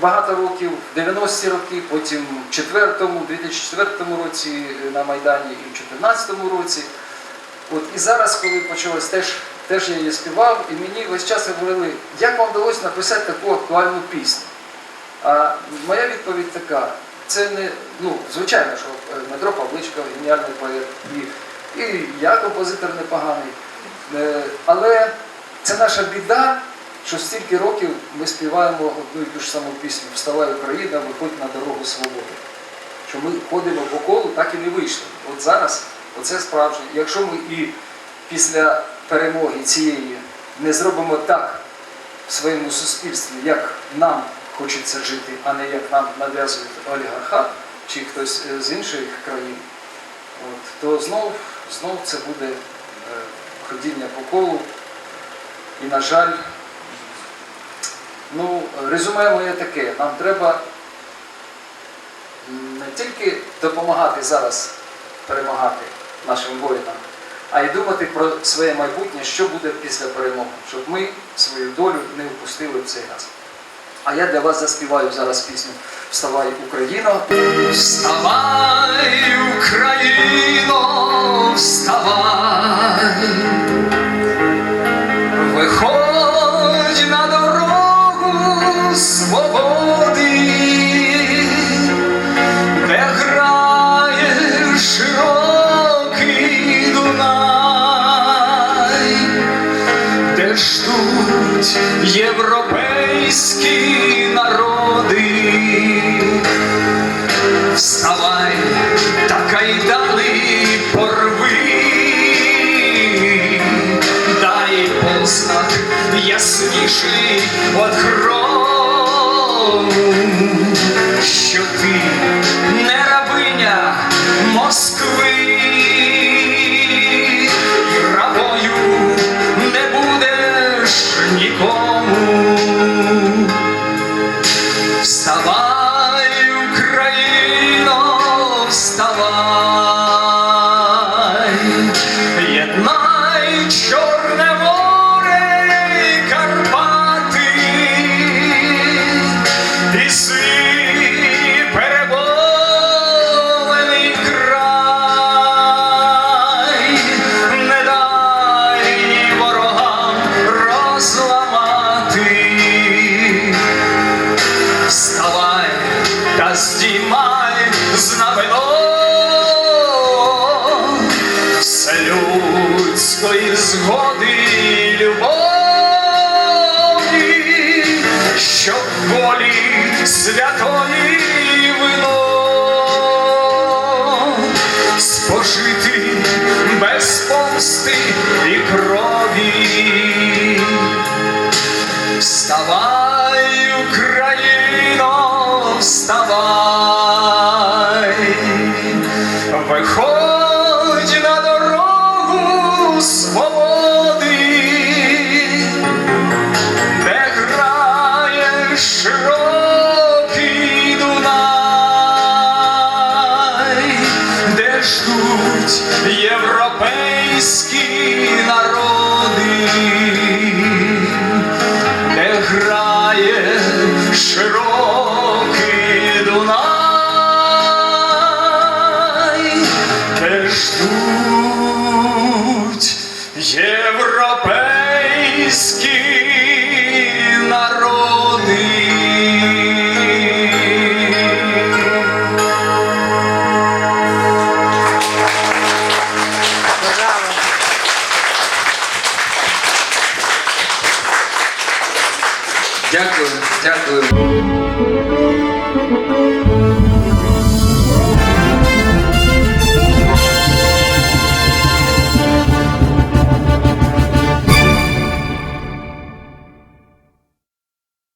багато років, в 90-ті роки, потім в 4-му, 2004 році на Майдані і в 2014 році. От і зараз, коли почалось, теж, теж я її співав, і мені весь час говорили, як вам вдалося написати таку актуальну пісню. А моя відповідь така: це не, ну, звичайно, що е, Дмитро Павличко геніальний поет, і, і я композитор непоганий. Е, Але це наша біда, що стільки років ми співаємо одну і ту ж саму пісню Вставай Україна, виходь на дорогу свободи. Що ми ходимо по колу, так і не вийшли. От зараз оце справжнє. Якщо ми і після перемоги цієї не зробимо так в своєму суспільстві, як нам хочеться жити, а не як нам нав'язує олігархат чи хтось е, з інших країн, от, то знов, знов це буде е, ходіння по колу. І, на жаль, ну, резюме моє таке, нам треба не тільки допомагати зараз перемагати нашим воїнам, а й думати про своє майбутнє, що буде після перемоги, щоб ми свою долю не впустили в цей раз. А я для вас заспіваю зараз пісню Вставай Україно. Вставай, Україно, вставай, ждуть європейські народи. Вставай, та кайдани порви, дай познак ясніший от грому, що ти Вставай, вселюдської згоди і любові, щоб волі святої вино спожити без помсти і крові. Європейські народи. Де грає широкий Дунай, де ждуть європейські Дякую, дякую.